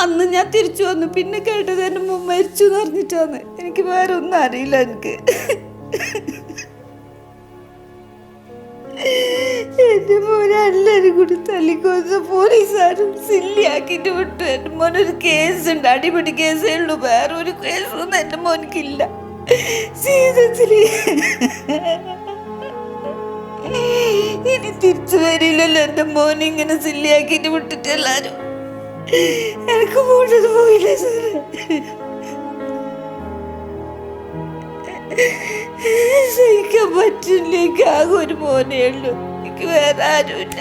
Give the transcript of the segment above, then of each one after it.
അന്ന് ഞാൻ തിരിച്ചു വന്നു. പിന്നെ കേട്ടത് എന്റെ മുമ്പ് മരിച്ചു എന്ന് പറഞ്ഞിട്ടാണ് എനിക്ക് വേറെ ഒന്നും അറിയില്ല എനിക്ക്. എന്റെ മോനെ കൂടി തല്ലിക്കൊന്ന് പോലീസുകാരും സില്ലിയാക്കിട്ട് വിട്ടു. എന്റെ മോനൊരു കേസുണ്ട് അടിപിടി കേസേ ഉള്ളൂ. വേറെ ഒരു കേസൊന്നും എന്റെ മോനിക്കില്ല. ജീവിതത്തിൽ ഇനി തിരിച്ചു വരില്ലല്ലോ. എന്റെ മോനെ ഇങ്ങനെ സില്ലിയാക്കിട്ട് വിട്ടിട്ട് എല്ലാരും എനിക്ക് പോണ്ടത് പോയില്ല സാറ്. സഹിക്കാൻ പറ്റില്ല. എനിക്ക് ആകെ ഒരു മോനേ ഉള്ളൂ. എനിക്ക് വേറെ ആരുമില്ല.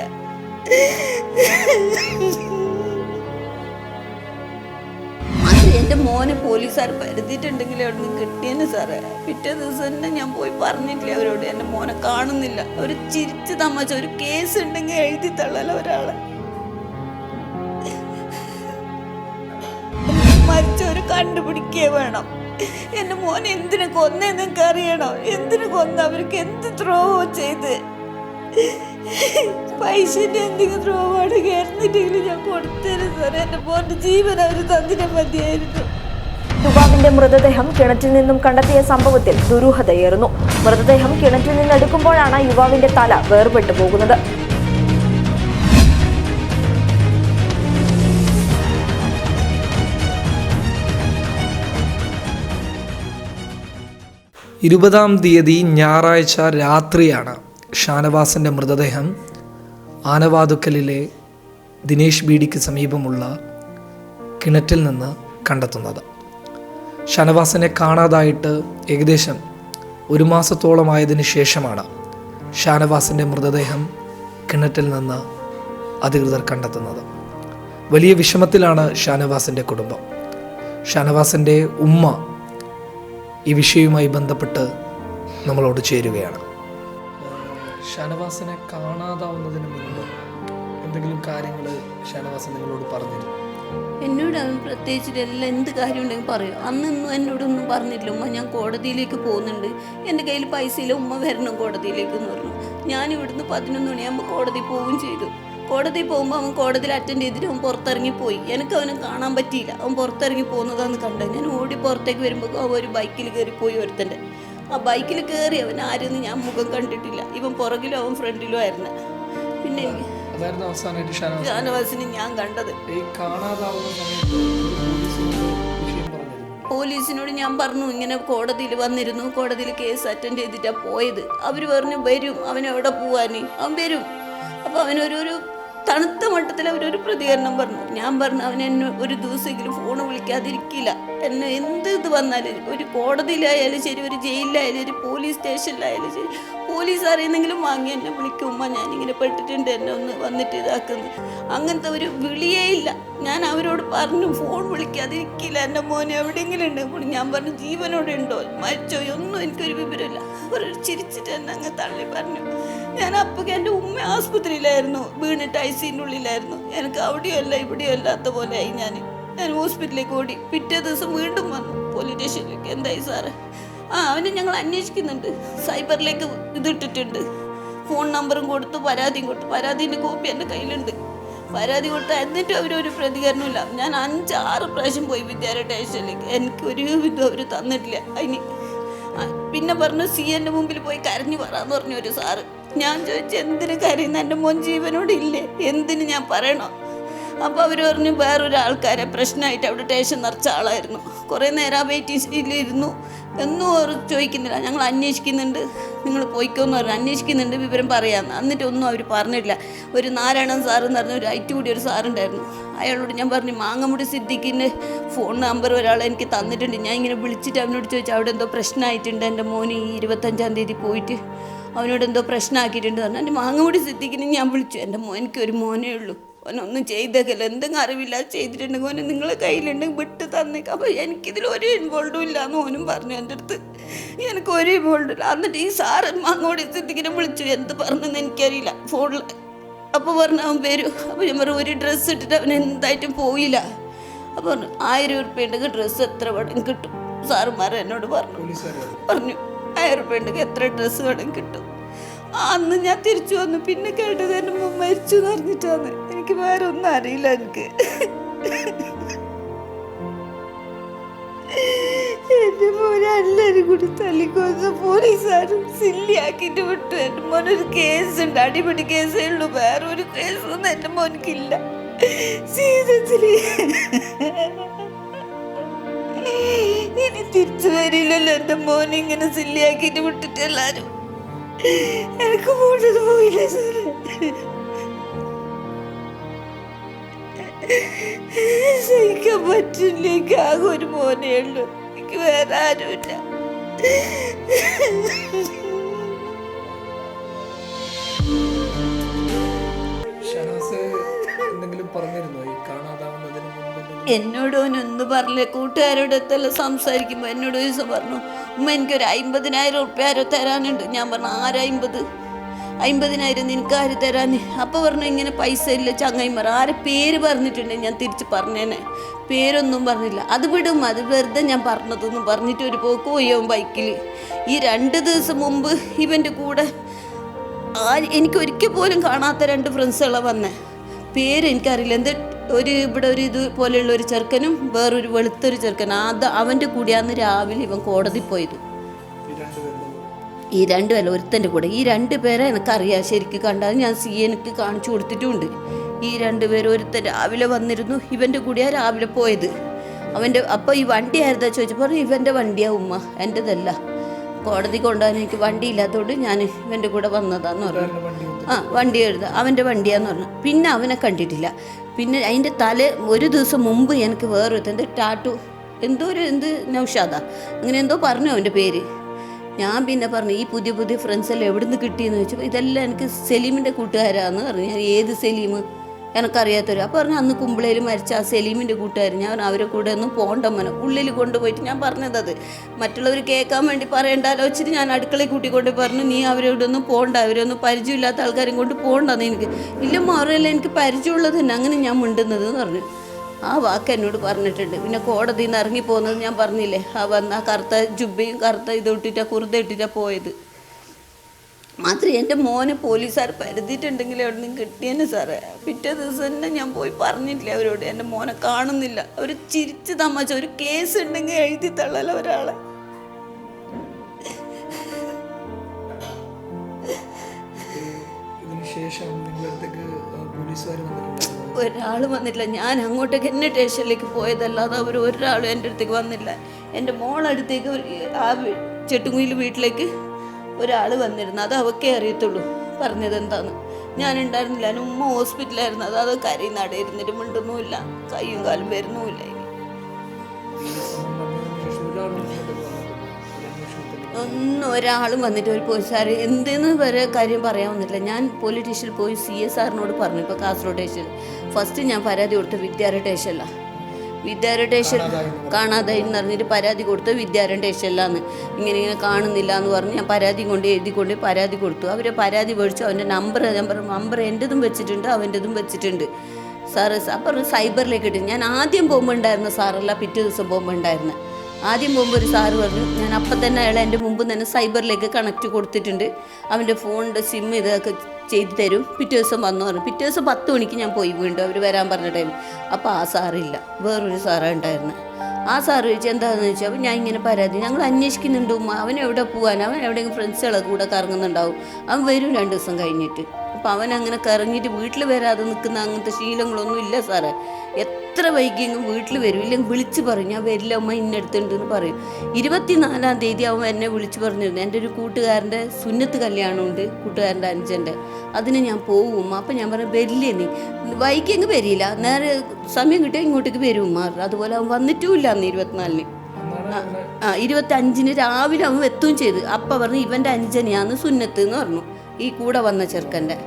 എന്റെ മോനെ പോലീസുകാർ പരുതിയിട്ടുണ്ടെങ്കിലേ അവിടെ കിട്ടിയെന്ന് സാറേ. പിറ്റേ ദിവസം തന്നെ ഞാൻ പോയി പറഞ്ഞിട്ടില്ല അവരോട്. എന്റെ മോനെ കാണുന്നില്ല. അവർ ചിരിച്ച് തമാശ. ഒരു കേസ് ഉണ്ടെങ്കിൽ എഴുതി തള്ളല ഒരാളെ. മരിച്ചവര് കണ്ടുപിടിക്കേ വേണം. എന്റെ മോൻ എന്തിനു കൊന്നെന്നൊക്കെ അറിയണം? എന്തിനു കൊന്ന അവർക്ക് എന്ത് ദ്രോഹം ചെയ്ത്? പൈസന്റെ എന്തെങ്കിലും ദ്രോഹമാണ് കയറുന്നിട്ടെങ്കിലും ഞാൻ കൊടുത്തരും സാറേ. എന്റെ മോന്റെ ജീവൻ അവർ തന്നിട്ട് മതിയായിരുന്നു. യുവാവിന്റെ മൃതദേഹം കിണറ്റിൽ നിന്നും കണ്ടെത്തിയ സംഭവത്തിൽ ദുരൂഹതയേറുന്നു. മൃതദേഹം കിണറ്റിൽ നിന്ന് എടുക്കുമ്പോഴാണ് യുവാവിന്റെ തല വേർപെട്ടു പോകുന്നത്. ഇരുപതാം തീയതി ഞായറാഴ്ച രാത്രിയാണ് ഷാനവാസിന്റെ മൃതദേഹം ആനവാതുക്കലിലെ ദിനേശ് ബീഡിക്ക് സമീപമുള്ള കിണറ്റിൽ നിന്ന് കണ്ടെത്തുന്നത്. ഷാനവാസിനെ കാണാതായിട്ട് ഏകദേശം ഒരു മാസത്തോളമായതിന് ശേഷമാണ് ഷാനവാസിന്റെ മൃതദേഹം കിണറ്റിൽ നിന്ന് അധികൃതർ കണ്ടെത്തുന്നത്. വലിയ വിഷമത്തിലാണ് ഷാനവാസിന്റെ കുടുംബം. ഷാനവാസിന്റെ ഉമ്മ ഈ വിഷയവുമായി ബന്ധപ്പെട്ട് നമ്മളോട് ചേരുകയാണ്. ഷാനവാസിനെ കാണാതാവുന്നതിന് മുൻപ് എന്തെങ്കിലും കാര്യങ്ങൾ ഷാനവാസൻ നിങ്ങളോട് പറഞ്ഞിരുന്നു? എന്നോട് അവൻ പ്രത്യേകിച്ച് എല്ലാം എന്ത് കാര്യം ഉണ്ടെങ്കിൽ പറയും. അന്നൊന്നും എന്നോടൊന്നും പറഞ്ഞില്ല. ഉമ്മ ഞാൻ കോടതിയിലേക്ക് പോകുന്നുണ്ട്. എന്റെ കയ്യിൽ പൈസയിൽ ഉമ്മ വരണം കോടതിയിലേക്ക് എന്ന് പറഞ്ഞു. ഞാൻ ഇവിടുന്ന് പതിനൊന്ന് മണിയാകുമ്പോൾ കോടതി പോവുകയും ചെയ്തു. കോടതി പോകുമ്പോൾ അവൻ കോടതിയിൽ അറ്റൻഡ് ചെയ്തിട്ട് അവൻ പുറത്തിറങ്ങി പോയി. എനിക്ക് അവനെ കാണാൻ പറ്റിയില്ല. അവൻ പുറത്തിറങ്ങി പോകുന്നതാന്ന് കണ്ടത് ഞാൻ ഓടി പുറത്തേക്ക് വരുമ്പോൾ അവൻ ഒരു ബൈക്കിൽ കയറി പോയി ഒരുത്തന്റെ. ആ ബൈക്കിൽ കയറി അവൻ ആരെന്ന് ഞാൻ മുഖം കണ്ടിട്ടില്ല. ഇവൻ പുറകിലും അവൻ ഫ്രണ്ടിലും ആയിരുന്നു. പിന്നെ അതായിരുന്നു അവസാനമായിട്ട് ഷാനവാസിനെ ഞാൻ കണ്ടത്. ഈ കാണാതാവുന്ന സമയത്ത് പോലീസിനോട് ഞാൻ പറഞ്ഞു ഇങ്ങനെ കോടതിയിൽ വന്നിരുന്നു. കോടതിയിൽ കേസ് അറ്റൻഡ് ചെയ്തിട്ടാണ് പോയത്. അവർ പറഞ്ഞു വരും. അവൻ എവിടെ പോവാന്? അവൻ വരും. അപ്പോൾ അവനൊരു തണുത്ത മട്ടത്തിൽ അവരൊരു പ്രതികരണം പറഞ്ഞു. ഞാൻ പറഞ്ഞു അവൻ എന്നെ ഒരു ദിവസമെങ്കിലും ഫോൺ വിളിക്കാതിരിക്കില്ല. എന്നെ എന്ത് ഇത് വന്നാലും ഒരു കോടതിയിലായാലും ശരി ഒരു ജയിലിലായാലും ഒരു പോലീസ് സ്റ്റേഷനിലായാലും ശരി പോലീസ് അറിയുന്നെങ്കിലും വാങ്ങി എന്നെ വിളിക്കുമ്പോൾ ഞാനിങ്ങനെ പെട്ടിട്ടുണ്ട് എന്നെ ഒന്ന് വന്നിട്ട് ഇതാക്കുന്നു. അങ്ങനത്തെ ഒരു വിളിയേ ഇല്ല. ഞാൻ അവരോട് പറഞ്ഞു ഫോൺ വിളിക്കാതിരിക്കില്ല എന്റെ മോനെ എവിടെയെങ്കിലും ഉണ്ട് അപ്പോൾ ഞാൻ പറഞ്ഞു ജീവനോടെ ഉണ്ടോ? മരിച്ചോ? ഒന്നും എനിക്കൊരു വിവരമില്ല. അവർ ചിരിച്ചിട്ട് എന്നെ അങ്ങ് തള്ളി പറഞ്ഞു. ഞാൻ അപ്പോൾ എന്റെ ഉമ്മ ആസ്പത്രിയിലായിരുന്നു. വീണിട്ട് ഐ സിന്റെ ഉള്ളിലായിരുന്നു. എനിക്ക് അവിടെയോ അല്ല ഇവിടെയോ അല്ലാത്ത പോലെ ആയി ഞാൻ. ഞാൻ ഹോസ്പിറ്റലിലേക്ക് ഓടി. പിറ്റേ ദിവസം വീണ്ടും വന്നു. പോലീസ് സ്റ്റേഷനിലേക്ക്. എന്തായി സാറ്? ആ അവനെ ഞങ്ങൾ അന്വേഷിക്കുന്നുണ്ട്. സൈബറിലേക്ക് ഇതിട്ടിട്ടുണ്ട്. ഫോൺ നമ്പറും കൊടുത്തു പരാതിയും കൊടുത്തു. പരാതിന്റെ കോപ്പി എന്റെ കയ്യിലുണ്ട്. പരാതി കൊടുത്ത് എന്നിട്ടും അവരൊരു പ്രതികരണമില്ല ഞാൻ അഞ്ചാറ് പ്രാവശ്യം പോയി വിദ്യാലയ സ്റ്റേഷനിലേക്ക്. എനിക്ക് ഒരു വിധം അവർ തന്നിട്ടില്ല. അതിന് പിന്നെ പറഞ്ഞു സി എന്റെ മുമ്പിൽ പോയി കരഞ്ഞു പറയാന്ന് പറഞ്ഞു ഒരു സാറ്. ഞാൻ ചോദിച്ചു എന്തിനു കാര്യം എന്റെ മോൻ ജീവനോട് ഇല്ലേ എന്തിന് ഞാൻ പറയണോ? അപ്പോൾ അവർ പറഞ്ഞു വേറൊരാൾക്കാരെ പ്രശ്നമായിട്ട് അവിടെ ടേഷൻ നിറച്ച ആളായിരുന്നു. കുറേ നേരം ആ വെയിറ്റിംഗ് ഇരുന്നു. എന്നും അവർ ചോദിക്കുന്നില്ല. ഞങ്ങൾ അന്വേഷിക്കുന്നുണ്ട്. നിങ്ങൾ പോയിക്കോന്ന് പറഞ്ഞു. അന്വേഷിക്കുന്നുണ്ട് വിവരം പറയാമെന്ന് എന്നിട്ട് ഒന്നും അവർ പറഞ്ഞിട്ടില്ല. ഒരു നാരായണൻ സാറ് എന്ന് പറഞ്ഞ ഒരു ഐറ്റ് കൂടി ഒരു സാറുണ്ടായിരുന്നു. അയാളോട് ഞാൻ പറഞ്ഞു മാങ്ങമുടി സിദ്ദിഖിന്റെ ഫോൺ നമ്പർ ഒരാൾ എനിക്ക് തന്നിട്ടുണ്ട്. ഞാൻ ഇങ്ങനെ വിളിച്ചിട്ട് അവനോട് ചോദിച്ചു അവിടെ എന്തോ പ്രശ്നമായിട്ടുണ്ട് എന്റെ മോന് ഈ ഇരുപത്തഞ്ചാം തീയതി പോയിട്ട്. അവനോട് എന്തോ പ്രശ്നമാക്കിയിട്ടുണ്ട് പറഞ്ഞു എന്റെ മാങ്ങമുടി സിദ്ധിക്കിനെ ഞാൻ വിളിച്ചു എന്റെ മോ എനിക്ക് ഒരു മോനേ ഉള്ളൂ. അവനൊന്നും ചെയ്തേക്കല്ല. എന്തെങ്കിലും അറിവില്ല ചെയ്തിട്ടുണ്ടെങ്കിൽ ഓനെ നിങ്ങളെ കയ്യിലുണ്ട്. വിട്ട് തന്നേക്കാം. അപ്പോൾ എനിക്കിതിൽ ഒരു ഇൻവോൾവും ഇല്ല എന്ന് ഓനും പറഞ്ഞു എന്റെ അടുത്ത്. എനിക്ക് ഒരു ഇൻവോൾവും ഇല്ല. എന്നിട്ട് ഈ സാറ് മാങ്ങോടി സിദ്ധിക്കിനെ വിളിച്ചു. എന്ത് പറഞ്ഞെന്ന് എനിക്കറിയില്ല. ഫോണിൽ അപ്പോൾ പറഞ്ഞു അവൻ വരും. അപ്പോൾ ഞാൻ പറഞ്ഞു ഒരു ഡ്രസ്സ് ഇട്ടിട്ട് അവൻ എന്തായിട്ടും പോയില്ല. അപ്പോൾ പറഞ്ഞു ആയിരം ഉറുപ്പ്യ ഉണ്ടെങ്കിൽ ഡ്രസ്സ് എത്ര വേണം കിട്ടും. സാറുമാർ എന്നോട് പറഞ്ഞു. പറഞ്ഞു. ആയിരം റുപ്യ എത്ര ഡ്രസ്സ് വേണം കിട്ടും. അന്ന് ഞാൻ തിരിച്ചു വന്നു. പിന്നെ കേട്ടത് എന്റെ മുമ്പ് മരിച്ചു എന്ന് പറഞ്ഞിട്ടാണ്. എനിക്ക് വേറെ ഒന്നും അറിയില്ല എനിക്ക്. എന്റെ മോനെ എല്ലാരും കൂടി തല്ലിക്കൊന്ന് പോലീസുകാരും സില്ലിയാക്കിട്ട് വിട്ടു. എന്റെ മോനൊരു കേസ് ഉണ്ട്. അടിപൊളി കേസേ ഉള്ളു. വേറെ ഒരു കേസൊന്നും എന്റെ മോനക്കില്ല. സീരിയസ്ലി. ഇനി തിരിച്ചു വരില്ലല്ലോ. എന്റെ മോനെ ഇങ്ങനെ സില്ലിയാക്കിട്ട് വിട്ടിട്ട് എല്ലാരും. എനിക്ക് പോണ്ടത് പോയില്ല സാറേ. സഹിക്കാൻ പറ്റില്ല. ഒരു മോനേ എനിക്ക് വേറെ ആരുമില്ല. എന്നോട് ഒന്ന് പറഞ്ഞില്ല? കൂട്ടുകാരോട് എത്തെല്ലാം സംസാരിക്കുമ്പോൾ എന്നോട് ദിവസം പറഞ്ഞു ഉമ്മ എനിക്കൊരു അമ്പതിനായിരം ഉറുപ്പ്യ ആരോ തരാനുണ്ട്. ഞാൻ പറഞ്ഞു ആരമ്പത് അമ്പതിനായിരം നിനക്ക് ആര് തരാൻ അപ്പോൾ പറഞ്ഞു ഇങ്ങനെ പൈസ ഇല്ല ചങ്ങായിമാർ. ആരെ പേര് പറഞ്ഞിട്ടുണ്ട് ഞാൻ തിരിച്ച് പറഞ്ഞേനെ. പേരൊന്നും പറഞ്ഞില്ല. അത് വിടും അത് വെറുതെ ഞാൻ പറഞ്ഞതൊന്നും പറഞ്ഞിട്ട് ഒരു പോക്ക് പോയവൻ ബൈക്കിൽ ഈ രണ്ട് ദിവസം മുമ്പ് ഇവന്റെ കൂടെ എനിക്ക് ഒരിക്കൽ പോലും കാണാത്ത രണ്ട് ഫ്രണ്ട്സുകളാണ് വന്നേ. പേര് എനിക്കറിയില്ല എന്ത് ഒരു ഇവിടെ ഒരു ഇത് പോലെയുള്ള ഒരു ചെറുക്കനും വേറൊരു വെളുത്തൊരു ചെറുക്കനും. അത് അവന്റെ കൂടെയാന്ന് രാവിലെ ഇവൻ കോടതി പോയത്. ഈ രണ്ടു പേരെ ഒരുത്തന്റെ കൂടെ. ഈ രണ്ട് പേരെ എനിക്കറിയാം. ശരിക്കും കണ്ടാൽ ഞാൻ സി എനിക്ക് കാണിച്ചു കൊടുത്തിട്ടുമുണ്ട് ഈ രണ്ട് പേരും ഒരുത്തൻ രാവിലെ വന്നിരുന്നു. ഇവന്റെ കൂടെയാണ് രാവിലെ പോയത്. അവന്റെ അപ്പോൾ ഈ വണ്ടി ആയിരുന്നാ ചോദിച്ചപ്പോൾ ഇവന്റെ വണ്ടിയാ ഉമ്മ. എന്റെതല്ല കോടതി കൊണ്ടുപോകാൻ എനിക്ക് വണ്ടി ഇല്ലാത്തതുകൊണ്ട് ഞാൻ ഇവന്റെ കൂടെ വന്നതാന്ന് പറഞ്ഞു. ആ വണ്ടി എഴുതുക അവന്റെ വണ്ടിയാന്ന് പറഞ്ഞു. പിന്നെ അവനെ കണ്ടിട്ടില്ല. പിന്നെ അതിന്റെ തല ഒരു ദിവസം മുമ്പ് എനിക്ക് വേറെ എന്ത് ടാറ്റു എന്തോ ഒരു എന്ത് നൗഷാദ. അങ്ങനെ എന്തോ പറഞ്ഞു അവന്റെ പേര്. ഞാൻ പിന്നെ പറഞ്ഞു ഈ പുതിയ പുതിയ ഫ്രണ്ട്സ് എല്ലാം എവിടെ നിന്ന് കിട്ടിയെന്ന് ചോദിച്ചപ്പോൾ ഇതെല്ലാം എനിക്ക് സലീമിന്റെ കൂട്ടുകാരാന്ന് പറഞ്ഞു. ഞാൻ ഏത് സലീം? എനക്കറിയാത്തൊരു. അപ്പോൾ പറഞ്ഞു അന്ന് കുമ്പിളയിൽ മരിച്ച ആ സലീമിന്റെ കൂട്ടുകാർ ഞാൻ അവരെ കൂടെ ഒന്നും പോകണ്ട മോനെ ഉള്ളിൽ കൊണ്ടുപോയിട്ട് ഞാൻ പറഞ്ഞതത് മറ്റുള്ളവർ കേൾക്കാൻ വേണ്ടി പറയണ്ടാലോ വെച്ചിട്ട് ഞാൻ അടുക്കളയിൽ കൂട്ടിക്കൊണ്ട് പറഞ്ഞു നീ അവരോട് ഒന്നും പോകണ്ട അവരൊന്നും പരിചയമില്ലാത്ത ആൾക്കാരും കൊണ്ട് പോകണ്ടെന്ന് എനിക്ക്. ഇല്ല മാറിയല്ല എനിക്ക് പരിചയമുള്ളത് തന്നെ അങ്ങനെ ഞാൻ മിണ്ടുന്നത് എന്ന് പറഞ്ഞു. ആ വാക്ക് എന്നോട് പറഞ്ഞിട്ടുണ്ട്. പിന്നെ കോടതിയിൽ നിന്ന് ഇറങ്ങി പോകുന്നത് ഞാൻ പറഞ്ഞില്ലേ ആ വന്ന കറുത്ത ജുബയും കറുത്ത ഇത് ഇട്ടിട്ടാണ് കുറുത ഇട്ടിട്ടാണ് പോയത്. മാത്രം എന്റെ മോനെ പോലീസുകാർ പരുതിയിട്ടുണ്ടെങ്കിൽ അവിടെ നിന്ന് കിട്ടിയെന്നെ സാറേ. പിറ്റേ ദിവസം തന്നെ ഞാൻ പോയി പറഞ്ഞിട്ടില്ല അവരോട്. എന്റെ മോനെ കാണുന്നില്ല. അവർ ചിരിച്ച് തമാശ. ഒരു കേസ് ഉണ്ടെങ്കിൽ എഴുതി തള്ളല ഒരാളെ. ഒരാൾ വന്നിട്ടില്ല. ഞാൻ അങ്ങോട്ടേക്ക് എന്നെ സ്റ്റേഷനിലേക്ക് പോയതല്ലാതെ അവർ ഒരാളും എന്റെ അടുത്തേക്ക് വന്നില്ല. എന്റെ മോളടുത്തേക്ക് ആ ചെട്ടുകുയിൽ വീട്ടിലേക്ക് ഒരാൾ വന്നിരുന്നു. അത് അവക്കേ അറിയത്തുള്ളൂ. പറഞ്ഞത് എന്താന്ന് ഞാൻ ഉണ്ടായിരുന്നില്ല ഉമ്മ ഹോസ്പിറ്റലായിരുന്നു അത് അത് കരയുന്നാടെ ഇരുന്നിട്ട് മിണ്ടുന്നുമില്ല. കയ്യും കാലും വരുന്നുമില്ല ഒന്നും ഒരാളും വന്നിട്ട് ഒരു പോലീസുകാർ എന്തെന്ന് വരെ കാര്യം പറയാൻ വന്നിട്ടില്ല. ഞാൻ പോലീസ് സ്റ്റേഷനിൽ പോയി സി എസ് ആറിനോട് പറഞ്ഞു. ഇപ്പോൾ കാസർഗോഡ് സ്റ്റേഷനിൽ. ഫസ്റ്റ് ഞാൻ പരാതി കൊടുത്ത വിദ്യാർത്ഥി സ്റ്റേഷനിലാണ് സ്റ്റേഷൻ കാണാതായി എന്ന് പരാതി കൊടുത്ത്. വിദ്യാലയ സ്റ്റേഷനിലാന്ന് ഇങ്ങനെ ഇങ്ങനെ കാണുന്നില്ല എന്ന് പറഞ്ഞ് ഞാൻ പരാതി കൊണ്ട് എഴുതി കൊണ്ട് പരാതി കൊടുത്തു. അവർ പരാതി മേടിച്ചു. അവന്റെ നമ്പർ നമ്പർ നമ്പർ എന്റെതും വെച്ചിട്ടുണ്ട് അവന്റെതും വെച്ചിട്ടുണ്ട്. സാറ് അപ്പം സൈബറിലേക്ക് ഇട്ടു. ഞാൻ ആദ്യം പോകുമ്പോൾ ഉണ്ടായിരുന്ന സാറല്ല പിറ്റേ ദിവസം പോകുമ്പോൾ ഉണ്ടായിരുന്നത് ആദ്യം പോകുമ്പോൾ ഒരു സാറ് പറഞ്ഞു ഞാൻ അപ്പം തന്നെ അയാൾ എന്റെ മുമ്പ് തന്നെ സൈബറിലേക്ക് കണക്റ്റ് കൊടുത്തിട്ടുണ്ട്. അവന്റെ ഫോണിന്റെ സിം ഇതൊക്കെ ചെയ്ത് തരും. പിറ്റേ ദിവസം വന്നു പറഞ്ഞു. പിറ്റേ ദിവസം പത്ത് മണിക്ക് ഞാൻ പോയി വീണ്ടും അവർ വരാൻ പറഞ്ഞ ടൈം അപ്പോൾ ആ സാറില്ല വേറൊരു സാറാണ് ഉണ്ടായിരുന്നത് ആ സാറ് ചോദിച്ചു എന്താണെന്ന് വെച്ചാൽ അപ്പോൾ ഞാൻ ഇങ്ങനെ പരാതി. ഞങ്ങൾ അന്വേഷിക്കുന്നുണ്ട് അവൻ എവിടെ പോകാൻ അവൻ എവിടെയെങ്കിലും ഫ്രണ്ട്സുകളെ കൂടെ കറങ്ങുന്നുണ്ടാവും. അവൻ വരും രണ്ട് ദിവസം കഴിഞ്ഞിട്ട്. അപ്പം അവൻ അങ്ങനെ കറങ്ങിയിട്ട് വീട്ടിൽ വരാതെ നിൽക്കുന്ന അങ്ങനത്തെ ശീലങ്ങളൊന്നും ഇല്ല സാറേ. എത്ര വൈകിയെങ്കിലും വീട്ടിൽ വരും. ഇല്ലെങ്കിൽ വിളിച്ച് പറയും. ഞാൻ വരില്ല അമ്മ ഇന്നടുത്തുണ്ട് എന്ന് പറയും. ഇരുപത്തിനാലാം തീയതി അവൻ എന്നെ വിളിച്ച് പറഞ്ഞിരുന്നു. എന്റെ ഒരു കൂട്ടുകാരന്റെ സുന്നത്ത് കല്യാണമുണ്ട് കൂട്ടുകാരന്റെ അഞ്ചന്റെ അതിന് ഞാൻ പോകും ഉമ്മ. അപ്പം ഞാൻ പറഞ്ഞു വരില്ലേ നീ? വൈകിയെങ്കിൽ വരില്ല. നേരെ സമയം കിട്ടിയാൽ ഇങ്ങോട്ടേക്ക് വരും ഉമ്മ. അതുപോലെ അവൻ വന്നിട്ടുമില്ല അന്ന് ഇരുപത്തിനാലിന്. ആ ഇരുപത്തഞ്ചിന് രാവിലെ അവൻ എത്തുകയും ചെയ്ത്. അപ്പം പറഞ്ഞു ഇവന്റെ അഞ്ചനെയാന്ന് സുന്നത്ത് എന്ന് പറഞ്ഞു. ഈ കൂടെ വന്ന ചെറുക്കന്റെ.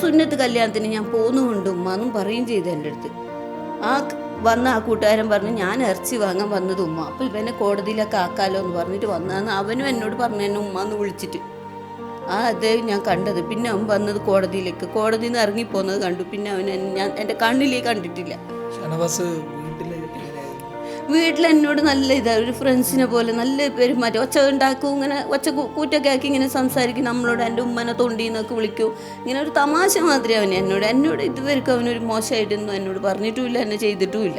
സുന്നത്ത് കല്യാണത്തിന് ഞാൻ പോകുന്നുണ്ട് ഉമ്മ എന്നും പറയുകയും ചെയ്തു എന്റെ അടുത്ത്. ആ വന്ന ആ കൂട്ടുകാരൻ പറഞ്ഞു ഞാൻ ഇറച്ചി വാങ്ങാൻ വന്നത് ഉമ്മ. അപ്പോൾ ഇവനെ കോടതിയിലൊക്കെ ആക്കാലോ എന്ന് പറഞ്ഞിട്ട് വന്നതെന്ന് അവനും എന്നോട് പറഞ്ഞു എന്നെ ഉമ്മ എന്ന് വിളിച്ചിട്ട്. ആ അതേ ഞാൻ കണ്ടത്. പിന്നെ അവൻ വന്നത് കോടതിയിലേക്ക്. കോടതിയിൽ നിന്ന് ഇറങ്ങിപ്പോകുന്നത് കണ്ടു. പിന്നെ അവൻ ഞാൻ എന്റെ കണ്ണിലേക്ക് കണ്ടിട്ടില്ല. വീട്ടിൽ എന്നോട് നല്ല ഇതാ ഒരു ഫ്രണ്ട്സിനെ പോലെ നല്ല പെരുമാറ്റം. ഒച്ച ഉണ്ടാക്കും ഇങ്ങനെ ഒച്ച കൂറ്റൊക്കെ ആക്കി ഇങ്ങനെ സംസാരിക്കും. നമ്മളോട് എന്റെ ഉമ്മനെ തൊണ്ടി എന്നൊക്കെ വിളിക്കും. ഇങ്ങനെ ഒരു തമാശ മാത്രമേ അവൻ എന്നോട്. എന്നോട് ഇതുവരെക്കും അവനൊരു മോശമായിട്ടൊന്നും എന്നോട് പറഞ്ഞിട്ടുമില്ല എന്നെ ചെയ്തിട്ടുമില്ല.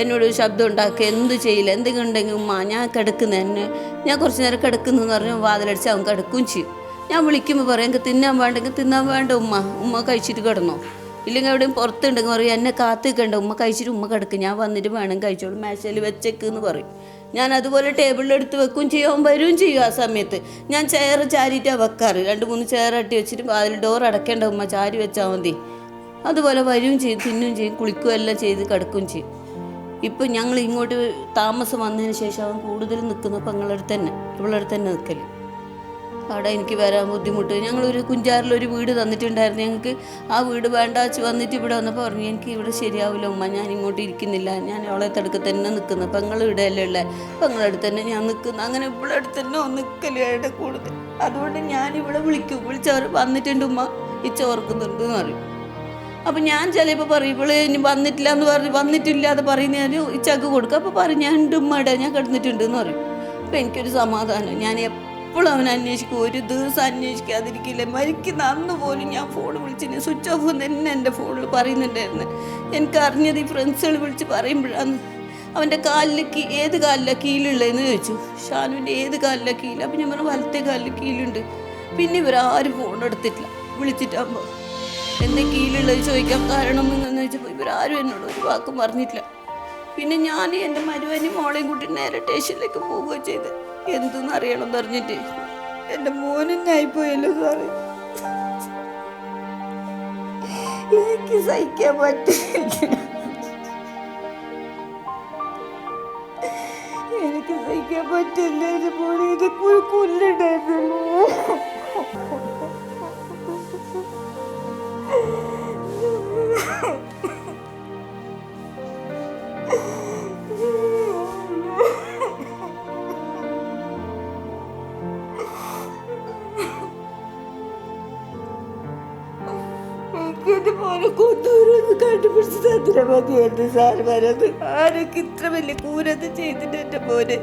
എന്നോട് ഒരു ശബ്ദം ഉണ്ടാക്കുക എന്ത് ചെയ്യില്ല എന്തെങ്കിലും ഉണ്ടെങ്കിൽ ഉമ്മ ഞാൻ കിടക്കുന്നു എന്നെ ഞാൻ കുറച്ച് നേരം കിടക്കുന്നു എന്ന് പറഞ്ഞാൽ വാതിലടിച്ച് അവൻ കിടക്കുകയും ചെയ്യും. ഞാൻ വിളിക്കുമ്പോൾ പറയാം എനിക്ക് തിന്നാൻ വേണ്ടെങ്കിൽ തിന്നാൻ വേണ്ട ഉമ്മ ഉമ്മ കഴിച്ചിട്ട് കിടന്നോ? ഇല്ലെങ്കിൽ എവിടെയും പുറത്തുണ്ടെങ്കിൽ പറയും എന്നെ കാത്തു നിൽക്കണ്ട ഉമ്മ കഴിച്ചിട്ട് ഉമ്മ കിടക്കും. ഞാൻ വന്നിട്ട് വേണം കഴിച്ചോളൂ. മേശയിൽ വെച്ചേക്ക് എന്ന് പറയും. ഞാൻ അതുപോലെ ടേബിളിലെടുത്ത് വെക്കും ചെയ്യും വരും ചെയ്യും ആ സമയത്ത്. ഞാൻ ചെയർ ചാരിയിട്ടാണ് വെക്കാറ്. രണ്ട് മൂന്ന് ചെയർ അട്ടി വെച്ചിട്ട് അതിൽ ഡോർ അടക്കേണ്ട ഉമ്മ ചാരി വെച്ചാൽ മതി. അതുപോലെ വരും ചെയ്യും തിന്നും ചെയ്യും കുളിക്കുകയും എല്ലാം ചെയ്ത് കിടക്കുകയും ചെയ്യും. ഇപ്പം ഞങ്ങൾ ഇങ്ങോട്ട് താമസം വന്നതിന് ശേഷം അവൻ കൂടുതൽ നിൽക്കുന്ന ഞങ്ങളടുത്ത് തന്നെ ഇവളടുത്ത് തന്നെ നിൽക്കൽ. അവിടെ എനിക്ക് വരാൻ ബുദ്ധിമുട്ട്. ഞങ്ങളൊരു കുഞ്ചാറിലൊരു വീട് തന്നിട്ടുണ്ടായിരുന്നു. ഞങ്ങൾക്ക് ആ വീട് വേണ്ട വന്നിട്ട് ഇവിടെ വന്നപ്പോൾ പറഞ്ഞു എനിക്ക് ഇവിടെ ശരിയാവില്ല ഉമ്മ ഞാൻ ഇങ്ങോട്ട് ഇരിക്കുന്നില്ല. ഞാൻ അവളെ തടുക്ക് തന്നെ നിൽക്കുന്നു. അപ്പം നിങ്ങൾ ഇവിടെ അല്ലേ ഉള്ളത് അപ്പം നിങ്ങളടുത്ത് തന്നെ ഞാൻ നിൽക്കുന്നു. അങ്ങനെ ഇവിടെ അടുത്ത് തന്നെ നിൽക്കലുടെ കൂടുതൽ. അതുകൊണ്ട് ഞാൻ ഇവിടെ വിളിക്കും. വിളിച്ചവർ വന്നിട്ടുണ്ട് ഉമ്മ ഇച്ച ഓർക്കുന്നുണ്ട് എന്ന് പറയും. അപ്പം ഞാൻ ചിലപ്പോൾ പറയും ഇവൾ ഇനി വന്നിട്ടില്ല എന്ന് പറഞ്ഞ് വന്നിട്ടില്ല എന്ന് പറയുന്നതിന് ഇച്ചക്ക് കൊടുക്കും. അപ്പോൾ പറയും ഞാൻ ഉണ്ട് ഉമ്മയുടെ ഞാൻ കിടന്നിട്ടുണ്ട് എന്ന് പറയും. അപ്പം എനിക്കൊരു സമാധാനം. ഞാൻ എപ്പോഴും അവനെ അന്വേഷിക്കും. ഒരു ദിവസം അന്വേഷിക്കാതിരിക്കില്ല. മരിക്കുന്ന അന്ന് പോലും ഞാൻ ഫോൺ വിളിച്ചിന് സ്വിച്ച് ഓഫ് തന്നെ എന്റെ ഫോണിൽ പറയുന്നുണ്ടായിരുന്നു. എനിക്ക് അറിഞ്ഞത് ഈ ഫ്രണ്ട്സുകൾ വിളിച്ച് പറയുമ്പോഴാണ് അവന്റെ കാലിലേക്ക് ഏത് കാലിലാണ് കീലുള്ളതെന്ന് ചോദിച്ചു. ഷാനുവിന്റെ ഏത് കാലിലാണ് കീൽ അപ്പം ഞാൻ പറഞ്ഞു വലത്തെ കാലിൽ കീലുണ്ട് പിന്നെ ഇവരാരും ഫോൺ എടുത്തിട്ടില്ല. വിളിച്ചിട്ടാകുമ്പോൾ എന്നെ കീലുള്ളത് ചോദിക്കാൻ കാരണം എന്ന് ചോദിച്ചപ്പോൾ ഇവരാരും എന്നോട് ഒരു വാക്കും പറഞ്ഞിട്ടില്ല. പിന്നെ ഞാൻ എന്റെ മരുവനും മോളെയും കൂട്ടി നേരെ സ്റ്റേഷനിലേക്ക് പോവുകയോ ചെയ്ത്. എന്തെന്ന് എന്റെ എന്ന് പറഞ്ഞിട്ട് എന്റെ മോനെന്നായിപ്പോയല്ലോ സാറ്. എനിക്ക് സഹിക്കാൻ പറ്റില്ല എനിക്ക് സഹിക്കാൻ പറ്റില്ല എന്റെ മോനെ ഇത് കുല്ലുണ്ടായിരുന്നല്ലോ എന്റെ കൊന്നൂരൊന്ന് കുറിച്ച് മതിയായിരുന്നു സാർ വരത് ആരൊക്കെ ഇത്ര വലിയ ക്രൂരത ചെയ്തിട്ട് എന്റെ മോനെ?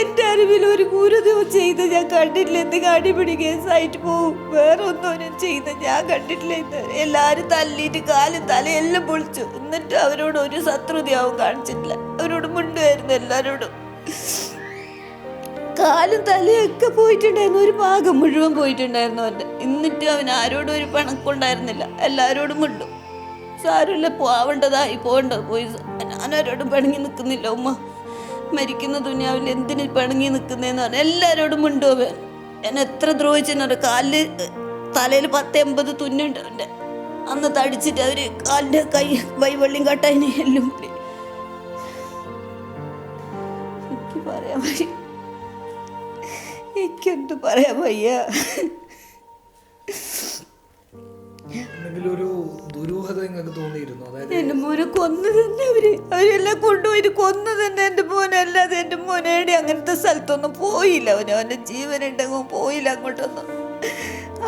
എന്റെ അറിവിൽ ഒരു ക്രൂരത ചെയ്ത് ഞാൻ കണ്ടിട്ടില്ല എന്ന് കാടിപിടി കേസായിട്ട് പോവും. വേറെ ഒന്നും ചെയ്ത് ഞാൻ കണ്ടിട്ടില്ല എന്ന്. എല്ലാരും തല്ലിയിട്ട് കാലും തലയെല്ലാം പൊളിച്ചു. എന്നിട്ട് അവരോട് ഒരു ശത്രുതയാവും കാണിച്ചിട്ടില്ല. അവരോട് മുണ്ടുവായിരുന്നു എല്ലാരോടും. കാലും തലയൊക്കെ പോയിട്ടുണ്ടായിരുന്നു. ഒരു ഭാഗം മുഴുവൻ പോയിട്ടുണ്ടായിരുന്നു അവന്റെ. എന്നിട്ട് അവൻ ആരോടും ഒരു പണക്കുണ്ടായിരുന്നില്ല എല്ലാവരോടും മിണ്ടും. സാരമില്ല പോവേണ്ടതായി പോകേണ്ടത് പോയി. ഞാനാരോടും പിണങ്ങി നിൽക്കുന്നില്ല ഉമ്മ. മരിക്കുന്ന ദുനിയാവിൽ എന്തിന് പിണങ്ങി നിൽക്കുന്നതെന്ന് പറഞ്ഞാൽ എല്ലാവരോടും മിണ്ടും ഞാൻ എന്നെ എത്ര ദ്രോഹിച്ചെന്നറിയാം കാലിൽ തലയിൽ പത്ത് എൺപത് തുന്നുണ്ട് അവന്റെ. അന്ന് തടിച്ചിട്ട് അവർ കാലിന്റെ കൈ വൈവള്ളിയും കട്ടതിനെ എല്ലാം എനിക്ക് പറയാൻ വയ്യ. എനിക്കെന്ത് പറയാൻ വയ്യ? എന്തെങ്കിലും ഒരു ദുരൂഹത നിങ്ങൾക്ക് തോന്നിയിരുന്നു? അതായത് എന്റെ മോനെ കൊന്നു തന്നെ അവർ. അവരെല്ലാം കൊണ്ടുപോയിട്ട് കൊന്നു തന്നെ എന്റെ മോനെ. അല്ലാതെ എന്റെ മോനെ അങ്ങനത്തെ സ്ഥലത്തൊന്നും പോയില്ല. അവന് അവന്റെ ജീവനുണ്ടെങ്കിൽ പോയില്ല അങ്ങോട്ടൊന്നും.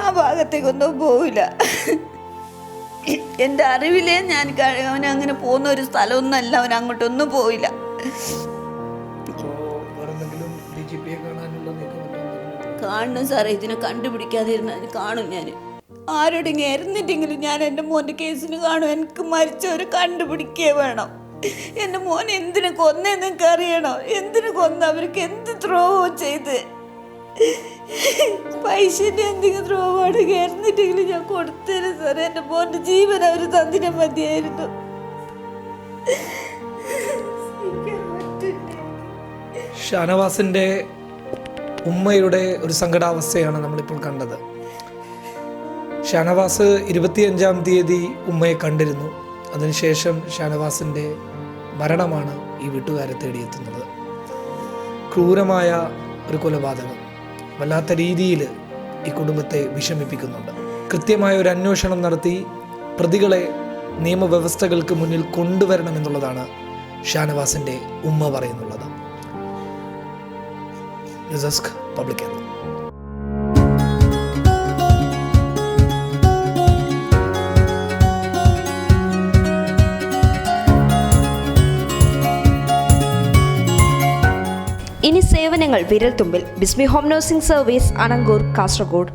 ആ ഭാഗത്തേക്കൊന്നും പോവില്ല. എന്റെ അറിവിലേ ഞാൻ അവൻ അങ്ങനെ പോകുന്ന ഒരു സ്ഥലമൊന്നല്ല അവൻ അങ്ങോട്ടൊന്നും പോയില്ല. കാണണം സാറേ. ഇതിനെ കണ്ടുപിടിക്കാതിരുന്നാൽ കാണും ഞാൻ ആരോടെങ്കിലും ഇരുന്നിട്ടെങ്കിലും ഞാൻ എന്റെ മോന്റെ കേസിന് കാണും. എനിക്ക് മരിച്ചവർ കണ്ടുപിടിക്കേ വേണം. എന്റെ മോൻ എന്തിനു കൊന്നെന്ന് എനിക്ക് അറിയണോ? എന്തിനു കൊന്ന? അവർക്ക് എന്ത് ദ്രോഹവും ചെയ്ത്? പൈസന്റെ എന്തെങ്കിലും ദ്രോഹമാണ് കയറുന്നിട്ടെങ്കിലും ഞാൻ കൊടുത്തരും സാറേ. എന്റെ മോന്റെ ജീവൻ അവർ തന്നിന് മതിയായിരുന്നു. ഷാനവാസിന്റെ ഉമ്മയുടെ ഒരു സങ്കടാവസ്ഥയാണ് നമ്മളിപ്പോൾ കണ്ടത്. ഷാനവാസ് ഇരുപത്തിയഞ്ചാം തീയതി ഉമ്മയെ കണ്ടിരുന്നു. അതിനുശേഷം ഷാനവാസിന്റെ മരണമാണ് ഈ വീട്ടുകാരെ തേടിയെത്തുന്നത്. ക്രൂരമായ ഒരു കൊലപാതകം വല്ലാത്ത രീതിയിൽ ഈ കുടുംബത്തെ വിഷമിപ്പിക്കുന്നുണ്ട്. കൃത്യമായ ഒരു അന്വേഷണം നടത്തി പ്രതികളെ നിയമവ്യവസ്ഥകൾക്ക് മുന്നിൽ കൊണ്ടുവരണമെന്നുള്ളതാണ് ഷാനവാസിന്റെ ഉമ്മ പറയുന്നുള്ളത്. ന്യൂസ് ഡെസ്ക് പബ്ലിക് സേവനങ്ങൾ വിരൽത്തുമ്പിൽ Bismi home nursing service Anangoor Kasaragod